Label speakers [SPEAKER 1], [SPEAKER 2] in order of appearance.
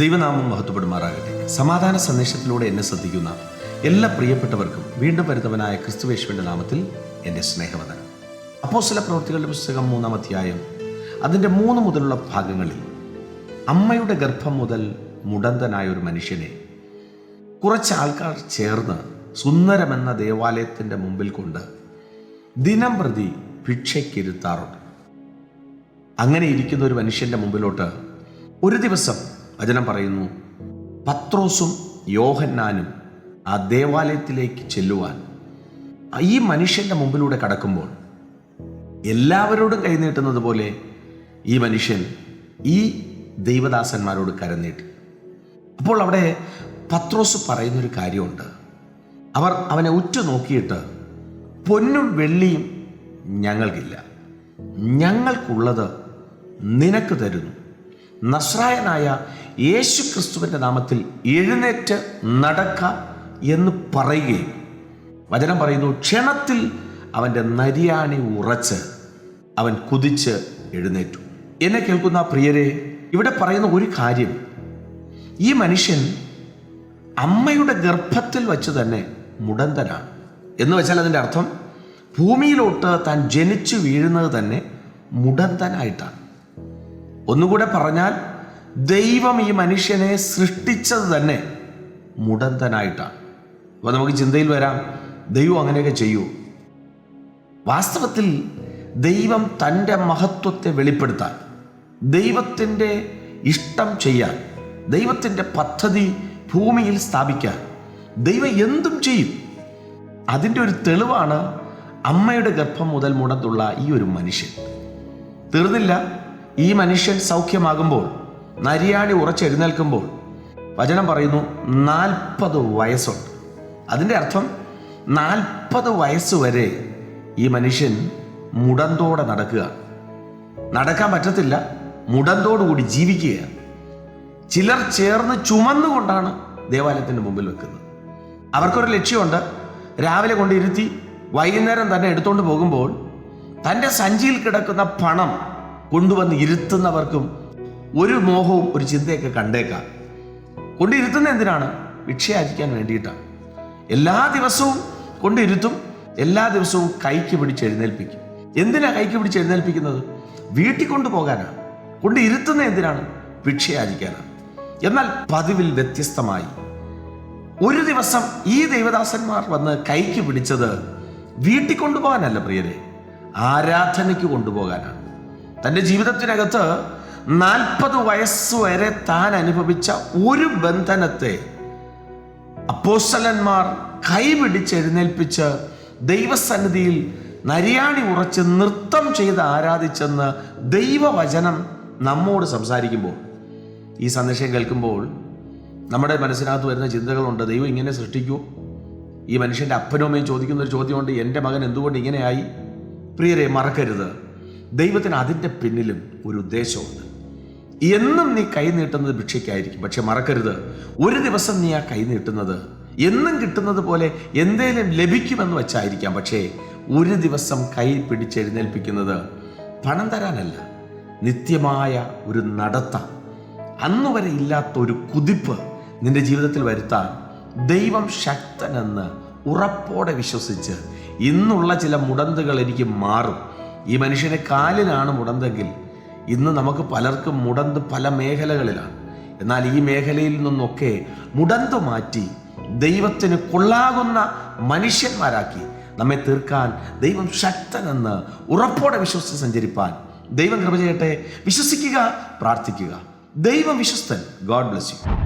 [SPEAKER 1] ദൈവനാമം മഹത്വപ്പെടുമാറാകട്ടെ. സമാധാന സന്ദേശത്തിലൂടെ എന്നെ ശ്രദ്ധിക്കുന്ന എല്ലാ പ്രിയപ്പെട്ടവർക്കും വീണ്ടും വരുന്നവനായ ക്രിസ്തുവേശുവിന്റെ നാമത്തിൽ എന്റെ സ്നേഹവദനം അപ്പോസ്തല പ്രവൃത്തികളുടെ പുസ്തകം മൂന്നാം അധ്യായം അതിന്റെ മൂന്ന് മുതലുള്ള ഭാഗങ്ങളിൽ അമ്മയുടെ ഗർഭം മുതൽ മുടന്തനായ ഒരു മനുഷ്യനെ കുറച്ച് ആൾക്കാർ ചേർന്ന് സുന്ദരമെന്ന ദേവാലയത്തിന്റെ മുമ്പിൽ കൊണ്ട് ദിനം പ്രതി ഭിക്ഷയ്ക്കിരുത്താറുണ്ട്. അങ്ങനെ ഇരിക്കുന്ന ഒരു മനുഷ്യന്റെ മുമ്പിലോട്ട് ഒരു ദിവസം വചനം പറയുന്നു. പത്രോസും യോഹന്നാനും ആ ദേവാലയത്തിലേക്ക് ചെല്ലുവാൻ ഈ മനുഷ്യന്റെ മുമ്പിലൂടെ കടക്കുമ്പോൾ എല്ലാവരോടും കൈനീട്ടുന്നത് പോലെ ഈ മനുഷ്യൻ ഈ ദൈവദാസന്മാരോട് കരനീട്ടി. അപ്പോൾ അവിടെ പത്രോസ് പറയുന്നൊരു കാര്യമുണ്ട്. അവർ അവനെ ഉറ്റു നോക്കിയിട്ട് പൊന്നും വെള്ളിയും ഞങ്ങൾക്കില്ല. ഞങ്ങൾക്കുള്ളത് നിനക്ക് തരുന്നു. നസ്രായനായ യേശു ക്രിസ്തുവിന്റെ നാമത്തിൽ എഴുന്നേറ്റ് നടക്ക എന്ന് പറയുകയും വചനം പറയുന്നു ക്ഷണത്തിൽ അവന്റെ നരിയാണി ഉറച്ച് അവൻ കുതിച്ച് എഴുന്നേറ്റു. എന്നെ കേൾക്കുന്ന പ്രിയരെ ഇവിടെ പറയുന്ന ഒരു കാര്യം ഈ മനുഷ്യൻ അമ്മയുടെ ഗർഭത്തിൽ വച്ച് തന്നെ മുടന്തനാണ്. എന്ന് വെച്ചാൽ അതിന്റെ അർത്ഥം ഭൂമിയിലോട്ട് താൻ ജനിച്ചു വീഴുന്നത് തന്നെ മുടന്തനായിട്ടാണ്. ഒന്നുകൂടെ പറഞ്ഞാൽ ദൈവം ഈ മനുഷ്യനെ സൃഷ്ടിച്ചത് തന്നെ മുടന്തനായിട്ടാണ്. അപ്പോൾ നമുക്ക് ചിന്തയിൽ വരാം ദൈവം അങ്ങനെയൊക്കെ ചെയ്യൂ. വാസ്തവത്തിൽ ദൈവം തന്റെ മഹത്വത്തെ വെളിപ്പെടുത്താൻ ദൈവത്തിന്റെ ഇഷ്ടം ചെയ്യാൻ ദൈവത്തിന്റെ പദ്ധതി ഭൂമിയിൽ സ്ഥാപിക്കാൻ ദൈവം എന്തും ചെയ്യും. അതിന്റെ ഒരു തെളിവാണ് അമ്മയുടെ ഗർഭം മുതൽ മുടന്തുള്ള ഈ ഒരു മനുഷ്യൻ. തീർന്നില്ല. ഈ മനുഷ്യൻ സൗഖ്യമാകുമ്പോൾ നരിയാണി ഉറച്ചെഴുന്നേൽക്കുമ്പോൾ വചനം പറയുന്നു നാൽപ്പത് വയസ്സുണ്ട്. അതിന്റെ അർത്ഥം നാൽപ്പത് വയസ്സ് വരെ ഈ മനുഷ്യൻ മുടന്തോടെ നടക്കുക. നടക്കാൻ പറ്റത്തില്ല മുടന്തോടുകൂടി ജീവിക്കുകയാണ് ചിലർ ചേർന്ന് ചുമന്നുകൊണ്ടാണ് ദേവാലയത്തിന്റെ മുമ്പിൽ വെക്കുന്നത്. അവർക്കൊരു ലക്ഷ്യമുണ്ട് രാവിലെ കൊണ്ടിരുത്തി വൈകുന്നേരം തന്നെ എടുത്തുകൊണ്ട് പോകുമ്പോൾ തന്റെ സഞ്ചിയിൽ കിടക്കുന്ന പണം കൊണ്ടുവന്ന് ഇരുത്തുന്നവർക്കും ഒരു മോഹവും ഒരു ചിന്തയൊക്കെ കണ്ടേക്കാം. കൊണ്ടിരുത്തുന്ന എന്തിനാണ്? ഭിക്ഷയാചിക്കാൻ വേണ്ടിയിട്ടാണ്. എല്ലാ ദിവസവും കൊണ്ടിരുത്തും എല്ലാ ദിവസവും കൈക്ക് പിടിച്ച് എഴുന്നേൽപ്പിക്കും. എന്തിനാ കൈക്ക് പിടിച്ച് എഴുന്നേൽപ്പിക്കുന്നത്? വീട്ടിൽ കൊണ്ടുപോകാനാണ് കൊണ്ടിരുത്തുന്ന എന്തിനാണ്? ഭിക്ഷയാചിക്കാനാണ് എന്നാൽ പതിവിൽ വ്യത്യസ്തമായി ഒരു ദിവസം ഈ ദൈവദാസന്മാർ വന്ന് കൈക്ക് പിടിച്ചത് വീട്ടിൽ കൊണ്ടുപോകാനല്ല പ്രിയരെ. ആരാധനയ്ക്ക് കൊണ്ടുപോകാനാണ്. തന്റെ ജീവിതത്തിനകത്ത് നാൽപ്പത് വയസ്സ് വരെ താൻ അനുഭവിച്ച ഒരു ബന്ധനത്തെ അപ്പോസ്റ്റലന്മാർ കൈപിടിച്ച് എഴുന്നേൽപ്പിച്ച് ദൈവസന്നിധിയിൽ നരിയാണി ഉറച്ച് നൃത്തം ചെയ്ത് ആരാധിച്ചെന്ന് ദൈവവചനം നമ്മോട് സംസാരിക്കുമ്പോൾ ഈ സന്ദേശം കേൾക്കുമ്പോൾ നമ്മുടെ മനസ്സിനകത്ത് വരുന്ന ചിന്തകളുണ്ട് ദൈവം ഇങ്ങനെ സൃഷ്ടിക്കൂ. ഈ മനുഷ്യന്റെ അപ്പനോമയും ചോദിക്കുന്ന ഒരു ചോദ്യമുണ്ട് എന്റെ മകൻ എന്തുകൊണ്ട് ഇങ്ങനെയായി? പ്രിയരെ മറക്കരുത്. ദൈവത്തിന് അതിന്റെ പിന്നിലും ഒരു ഉദ്ദേശമുണ്ട് എന്നും നീ കൈ നീട്ടുന്നത് ഭിക്ഷയ്ക്കായിരിക്കും. പക്ഷെ മറക്കരുത്. ഒരു ദിവസം നീ ആ കൈ നീട്ടുന്നത് എന്നും കിട്ടുന്നത് പോലെ എന്തേലും ലഭിക്കുമെന്ന് വെച്ചായിരിക്കാം. പക്ഷേ ഒരു ദിവസം കൈ പിടിച്ചെഴുന്നേൽപ്പിക്കുന്നത് പണം തരാനല്ല. നിത്യമായ ഒരു നടത്ത. അന്നു വരെ ഇല്ലാത്ത ഒരു കുതിപ്പ് നിന്റെ ജീവിതത്തിൽ വരുത്താൻ ദൈവം ശക്തനെന്ന് ഉറപ്പോടെ വിശ്വസിച്ച് ഇന്നുള്ള ചില മുടന്തുകൾ എനിക്ക് മാറും. ഈ മനുഷ്യനെ കാലിനാണ് മുടന്തെങ്കിൽ ഇന്ന് നമുക്ക് പലർക്കും മുടന്ത് പല മേഖലകളിലാണ്. എന്നാൽ ഈ മേഖലയിൽ നിന്നൊക്കെ മുടന്ത് മാറ്റി ദൈവത്തിന് കൊള്ളാകുന്ന മനുഷ്യന്മാരാക്കി നമ്മെ തീർക്കാൻ ദൈവം ശക്തനെന്ന് ഉറപ്പോടെ വിശ്വസിച്ച് സഞ്ചരിപ്പാൻ ദൈവം കൃപ ചെയ്യട്ടെ. വിശ്വസിക്കുക പ്രാർത്ഥിക്കുക. ദൈവം വിശ്വസ്തൻ. God bless you